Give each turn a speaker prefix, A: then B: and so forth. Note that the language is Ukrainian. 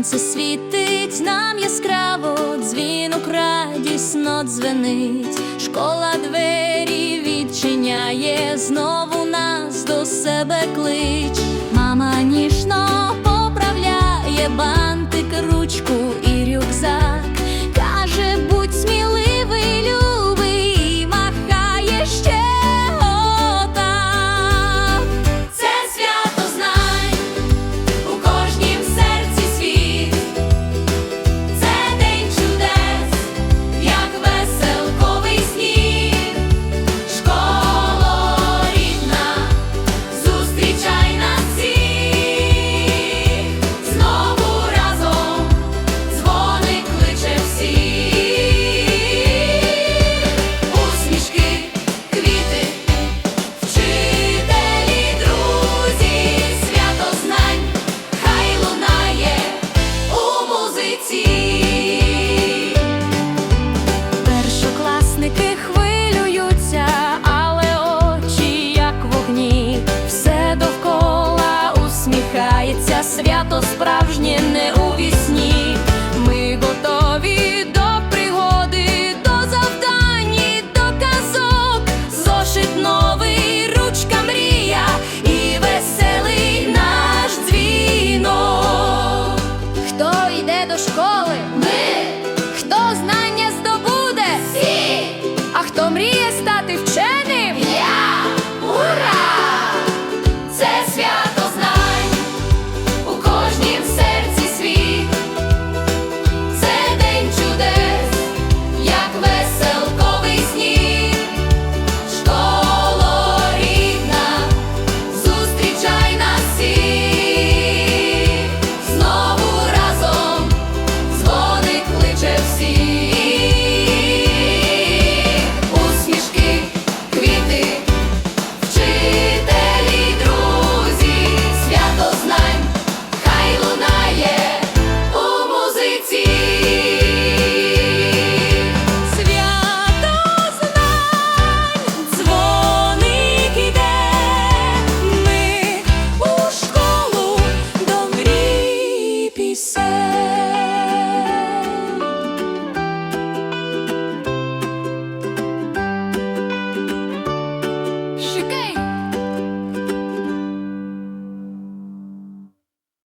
A: Сонце світить нам яскраво, дзвінок радісно дзвенить, школа двері відчиняє, знову нас до себе клич, мама ніжно поправляє бантик ручку. школи. Ми, хто знання здобуде, всі, а хто мріє стати.